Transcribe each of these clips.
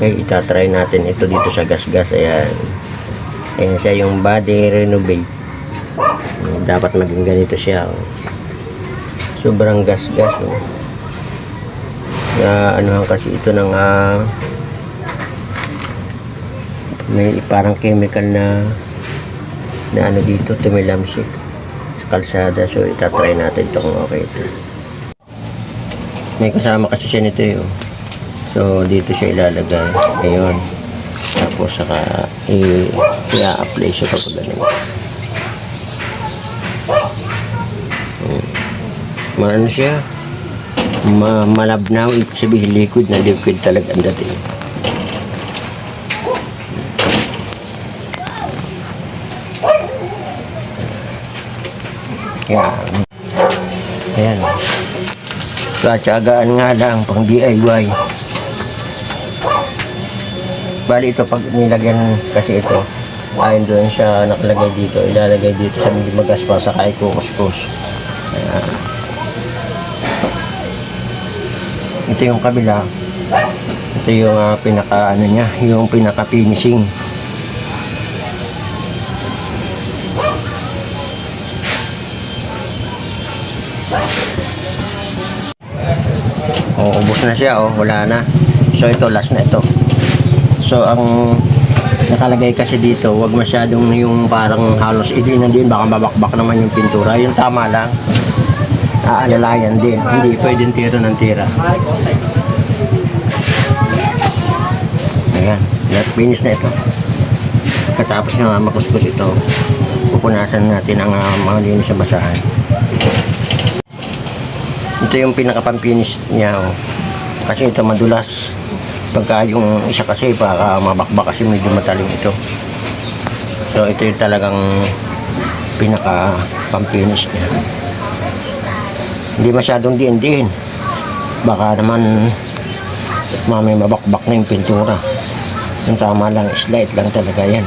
Okay, itatry natin ito dito sa gas-gas. Ayan. Ayan siya yung body renovate. Dapat maging ganito siya. Oh. Sobrang gas-gas. Oh. Na anuhan kasi ito ng ah, may parang chemical na na ano dito, tumilamsik sa kalsada. So, itatry natin ito kung okay ito. May kasama kasi siya nito eh. oh. So, dito siya ilalagay. Ayun. Tapos, saka i-apply siya kapag ganun. Maano siya? Ma malabnaw. Ibig sabihin liquid na liquid talaga ang dating. Yan. Ayan. Katsagaan nga lang pang DIY. Bali ito pag nilagyan kasi ito ayon doon siya nakalagay dito ilalagay dito sa hindi magaspa sa kay kukuskus Ayan. ito yung kabila ito yung ah, pinaka ano niya yung pinaka finishing Oh, ubos na siya, oh. Wala na. So, ito, last na ito. So, ang nakalagay kasi dito, wag masyadong yung parang halos hindi na din, baka mabakbak naman yung pintura. Yung tama lang, aalalayan din. Hindi pwedeng tira ng tira. Ayan, lahat finish na ito. Katapos na makuskus ito, pupunasan natin ang uh, mga linis sa basahan. Ito yung pinaka-pampinis niya. Oh. Kasi ito madulas. Pagka yung isa kasi, baka mabakbak kasi medyo matalim ito. So ito yung talagang pinaka-pampinis niya. Hindi masyadong diin-diin. Baka naman mamay mabakbak na yung pintura. Yung tama lang, slight lang talaga yan.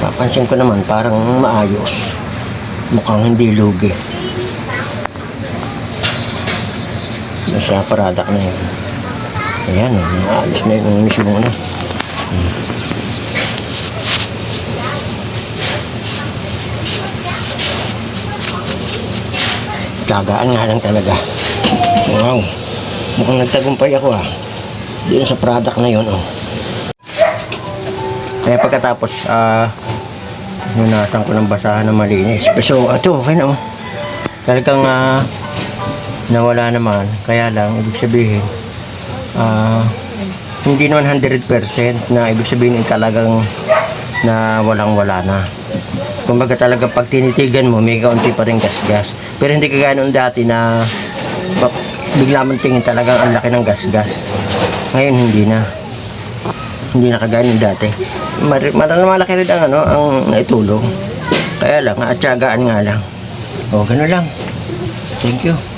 Papansin ko naman, parang maayos. Mukhang hindi lugi. Nasa product na yun. Ayan, oh, naalis na yung mismo ano. Tagaan nga lang talaga. Wow. Mukhang nagtagumpay ako ah. Doon sa product na yun oh. Kaya pagkatapos, ah, nunasan ko ng basahan na malinis. So, ito, okay na oh. Talagang, ah, nawala naman. Kaya lang, ibig sabihin, ah, hindi naman 100% na ibig sabihin ay talagang na walang wala na. Kumbaga talaga pag tinitigan mo, may kaunti pa rin gas-gas. Pero hindi kagaya noon dati na bigla mong tingin talagang ang laki ng gas-gas. Ngayon hindi na. Hindi na kagaya noon dati. Mar malaki rin ang ano, ang naitulong. Kaya lang, at tiyagaan nga lang. O, gano'n lang. Thank you.